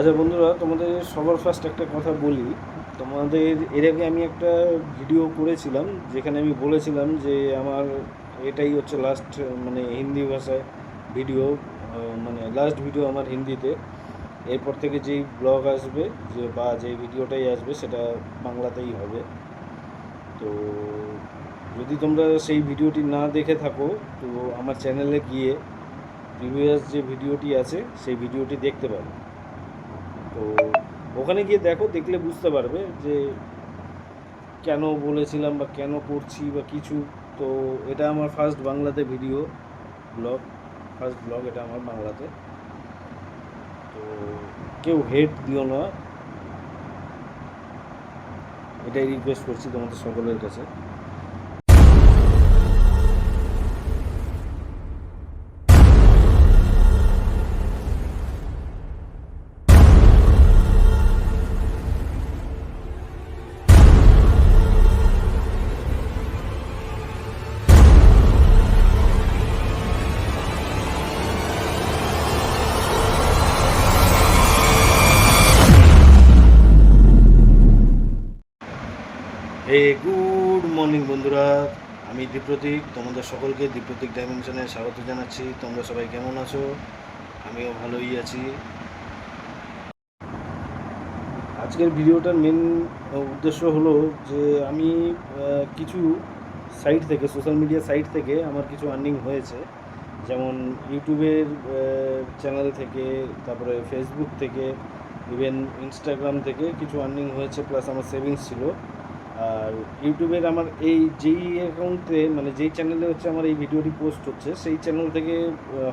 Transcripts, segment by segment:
আচ্ছা বন্ধুরা, তোমাদের সবার ফার্স্ট একটা কথা বলি। তোমাদের এর আগে আমি একটা ভিডিও করেছিলাম, যেখানে আমি বলেছিলাম যে আমার এটাই হচ্ছে লাস্ট মানে হিন্দি ভাষায় ভিডিও মানে লাস্ট ভিডিও আমার হিন্দিতে। এরপর থেকে যেই ব্লগ আসবে, যে বা যেই ভিডিওটাই আসবে, সেটা বাংলাতেই হবে। তো যদি তোমরা সেই ভিডিওটি না দেখে থাকো, তো আমার চ্যানেলে গিয়ে প্রিভিয়াস যে ভিডিওটি আছে, সেই ভিডিওটি দেখতে পারো। তো ওখানে গিয়ে দেখো, দেখলে বুঝতে পারবে যে কেন বলেছিলাম বা কেন করছি বা কিছু। তো এটা আমার ফার্স্ট বাংলাতে ভিডিও ব্লগ ফার্স্ট ব্লগ এটা আমার বাংলাতে। তো কেউ হেড দিও না। এটাই রিকোয়েস্ট করছি তোমাদের সকলের কাছে। হে গুড মর্নিং বন্ধুরা, আমি দীপ্রতীক, তোমাদের সকলকে দীপ্রতীক ডাইমেনশনে স্বাগত জানাচ্ছি। তোমরা সবাই কেমন আছো? আমিও ভালোই আছি। আজকের ভিডিওটার মেন উদ্দেশ্য হলো যে আমি কিছু সাইট থেকে সোশ্যাল মিডিয়া সাইট থেকে আমার কিছু আর্নিং হয়েছে। যেমন ইউটিউবের চ্যানেল থেকে, তারপরে ফেসবুক থেকে ইভেন ইনস্টাগ্রাম থেকে কিছু আর্নিং হয়েছে প্লাস আমার সেভিংস ছিল। আর ইউটিউবের আমার এই যেই অ্যাকাউন্টে মানে যেই চ্যানেলে হচ্ছে আমার এই ভিডিওটি পোস্ট হচ্ছে, সেই চ্যানেল থেকে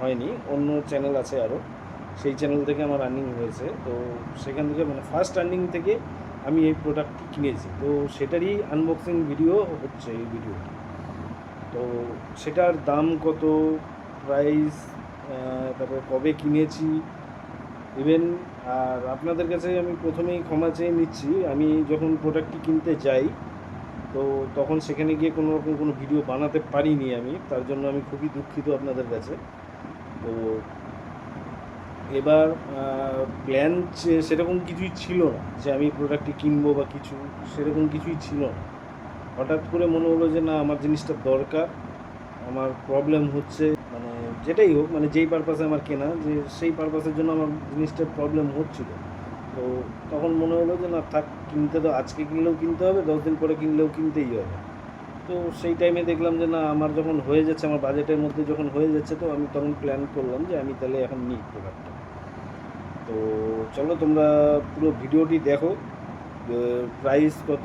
হয়নি, অন্য চ্যানেল আছে আরও সেই চ্যানেল থেকে আমার আর্নিং হয়েছে। তো সেখান থেকে মানে ফার্স্ট আর্নিং থেকে আমি এই প্রোডাক্টটি কিনেছি। তো সেটারই আনবক্সিং ভিডিও হচ্ছে এই ভিডিওটি তো সেটার দাম কত প্রাইস তারপরে কবে কিনেছি ইভেন আর আপনাদের কাছে আমি প্রথমেই ক্ষমা চেয়ে নিচ্ছি, আমি যখন প্রোডাক্টটি কিনতে যাই, তো তখন সেখানে গিয়ে কোনো রকম কোনো ভিডিও বানাতে পারিনি আমি, তার জন্য আমি খুবই দুঃখিত আপনাদের কাছে। তো এবার প্ল্যান সেরকম কিছুই ছিল না, যে আমি প্রোডাক্টটি কিনবো বা কিছু, সেরকম কিছুই ছিল না। হঠাৎ করে মনে হলো যে না, আমার জিনিসটা দরকার, আমার প্রবলেম হচ্ছে। যেটাই হোক মানে যেই পারপাসে আমার কেনা, যে সেই পারপাসের জন্য আমার জিনিসটার প্রবলেম হচ্ছিল। তো তখন মনে হলো যে, না, থাক, কিনতে তো আজকে কিনলেও কিনতে হবে, দশ দিন পরে কিনলেও কিনতেই হবে। তো সেই টাইমে দেখলাম যে, না, আমার যখন হয়ে যাচ্ছে, আমার বাজেটের মধ্যে যখন হয়ে যাচ্ছে, তো আমি তখন প্ল্যান করলাম যে, আমি তাহলে এখন নিই প্রোডাক্টটা তো চলো তোমরা পুরো ভিডিওটি দেখো। প্রাইস কত?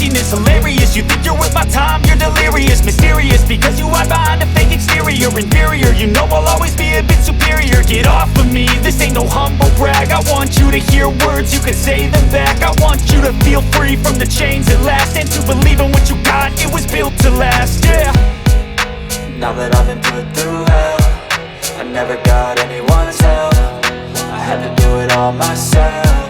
emptiness Hilarious, you think you're worth my time, you're delirious. Mysterious, because you hide behind a fake exterior. Inferior, you know I'll always be a bit superior. Get off of me, this ain't no humble brag. I want you to hear words, you can say them back. I want you to feel free from the chains at last. And to believe in what you got, it was built to last, yeah. Now that I've been put through hell I never got anyone's help. I had to do it all myself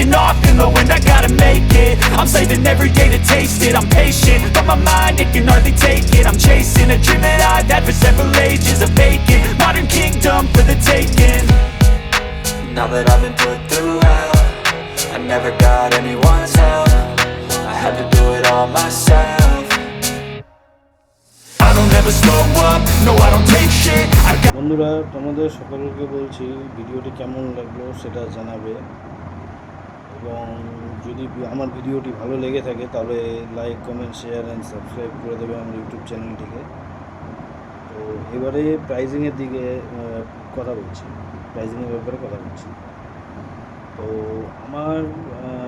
taking off in the wind I gotta make it, I'm saving every day to taste it I'm patient, but my mind, it can hardly take it I'm chasing a dream that I've had for several ages A vacant, modern kingdom for the taking Now that I've been put through hell I never got anyone's help I had to do it all myself I don't ever slow up, no I don't take shit I got বন্ধুরা তোমাদের সকলকে বলছি ভিডিওটি কেমন লাগলো সেটা জানাবে এবং যদি আমার ভিডিওটি ভালো লেগে থাকে, তাহলে like comment share and subscribe করে দেবে আমার ইউটিউব চ্যানেলটিকে তো এবারে প্রাইজিংয়ের দিকে কথা বলছি। প্রাইজিংয়ের ব্যাপারে কথা বলছি। তো আমার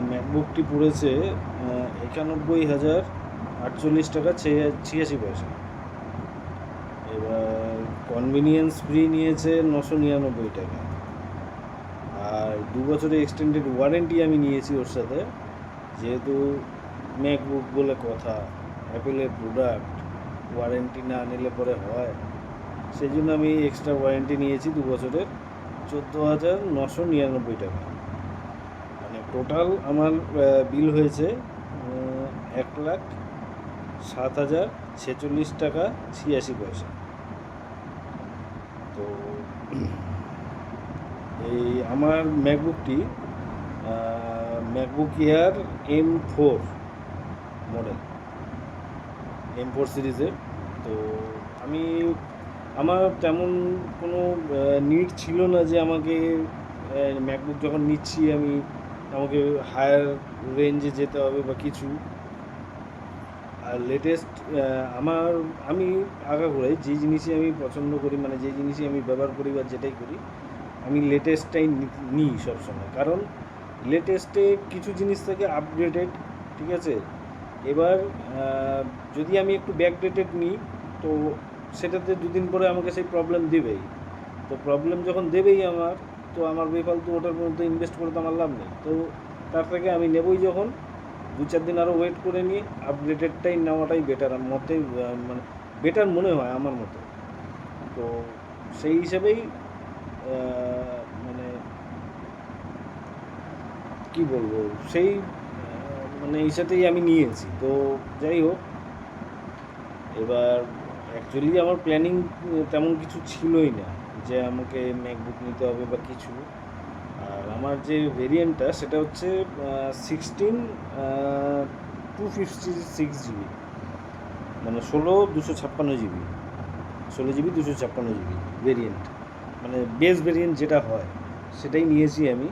ম্যাকবুকটি পড়েছে একানব্বই হাজার আটচল্লিশ টাকা ছিয়া- ছিয়াশি পয়সা। এবার কনভিনিয়েন্স ফ্রি নিয়েছে নশো নিরানব্বই টাকা। দু বছরের এক্সটেন্ডেড ওয়ারেন্টি আমি নিয়েছি ওর সাথে। যেহেতু ম্যাকবুক বলে কথা অ্যাপেলের প্রোডাক্ট ওয়ারেন্টি না নিলে পরে হয়। সেই জন্য আমি এক্সট্রা ওয়ারেন্টি নিয়েছি দু বছরের, চোদ্দ হাজার নশো নিরানব্বই টাকা। মানে টোটাল আমার বিল হয়েছে এক লাখ সাত হাজার ছেচল্লিশ টাকা ছিয়াশি পয়সা। তো এই আমার ম্যাকবুকটি MacBook Air M four model M four সিরিজের। তো আমি, আমার তেমন কোনো নিড ছিল না যে আমাকে ম্যাকবুক যখন নিচ্ছি আমি, আমাকে হায়ার রেঞ্জে যেতে হবে বা কিছু। আর লেটেস্ট আমার, আমি আগাগোড়াই যে জিনিসই আমি পছন্দ করি মানে যে জিনিসই আমি ব্যবহার করি বা যেটাই করি আমি লেটেস্টটাই নিই সবসময়। কারণ লেটেস্টে কিছু জিনিস থেকে আপডেটেড ঠিক আছে? এবার যদি আমি একটু ব্যাকডেটেড নিই, তো সেটাতে দুদিন পরে আমাকে সেই প্রবলেম দেবেই। তো প্রবলেম যখন দেবেই আমার, তো আমার বেফালতু ওটার মধ্যে ইনভেস্ট করে তো আমার লাভ নেই। তো তার থেকে আমি নেবই যখন, দু চার দিন আরও ওয়েট করে নিয়ে আপডেটেডটাই নেওয়াটাই বেটার মতে মানে বেটার মনে হয় আমার মতে। তো সেই হিসেবেই মানে কি বলব, সেই মানে হিসাবেই আমি নিয়েছি। তো যাই হোক, এবার অ্যাকচুয়ালি আমার প্ল্যানিং তেমন কিছু ছিলই না যে আমাকে ম্যাকবুক নিতে হবে বা কিছু। আর আমার যে ভেরিয়েন্টটা সেটা হচ্ছে sixteen two fifty six GB মানে ষোলো, দুশো ছাপ্পান্ন জিবি ষোলো জিবি দুশো ছাপ্পান্ন জিবি ভেরিয়েন্ট মানে বেস ভেরিয়েন্ট যেটা হয়, সেটাই নিয়েছি আমি।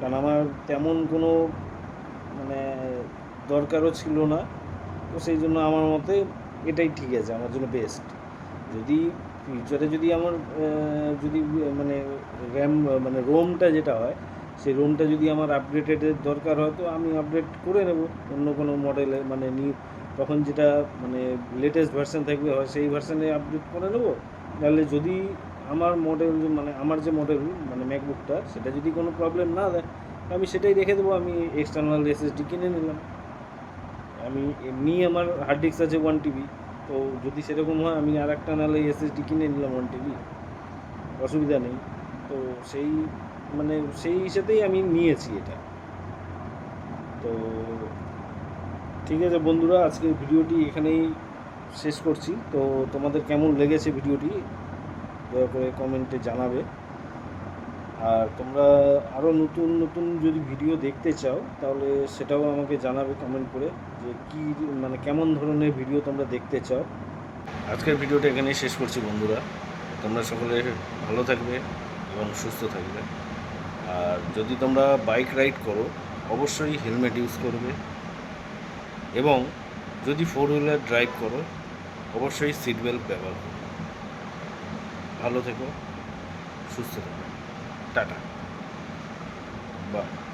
কারণ আমার তেমন কোনো মানে দরকারও ছিল না। তো সেই জন্য আমার মতে এটাই ঠিক আছে, আমার জন্য বেস্ট যদি ফিউচারে যদি আমার যদি মানে র্যাম মানে রোমটা যেটা হয়, সেই রোমটা যদি আমার আপডেটেডের দরকার হয়, তো আমি আপডেট করে নেব। অন্য কোনো মডেলে মানে নিউ তখন যেটা মানে লেটেস্ট ভার্সন থাকবে, হয় সেই ভার্সনে আপডেট করে নেব। নাহলে যদি আমার মডেল মানে আমার যে মডেল মানে ম্যাকবুকটা সেটা যদি কোনো প্রবলেম না দেয়, আমি সেটাই রেখে দেবো, আমি এক্সটার্নাল এসএসডি কিনে নিলাম। আমি এমনি আমার হার্ড ডিস্ক আছে ওয়ান টিবি তো যদি সেরকম হয়, আমি আর একটা নাহলে এসএসডি কিনে নিলাম ওয়ান টিবি অসুবিধা নেই। তো সেই মানে সেই হিসেবেই আমি নিয়েছি এটা। তো ঠিক আছে বন্ধুরা, আজকের ভিডিওটি এখানেই শেষ করছি। তো তোমাদের কেমন লেগেছে ভিডিওটি? দয়া করে কমেন্টে জানাবে। আর তোমরা আরও নতুন নতুন যদি ভিডিও দেখতে চাও, তাহলে সেটাও আমাকে জানাবে কমেন্ট করে যে কী মানে কেমন ধরনের ভিডিও তোমরা দেখতে চাও। আজকের ভিডিওটা এখানেই শেষ করছি বন্ধুরা। তোমরা সকলে ভালো থাকবে এবং সুস্থ থাকবে। আর যদি তোমরা বাইক রাইড করো, অবশ্যই হেলমেট ইউজ করবে। এবং যদি ফোর হুইলার ড্রাইভ করো, অবশ্যই সিট বেল্ট ব্যবহার করো। ভালো থেকো, সুস্থ থেকো। টাটা। বাই।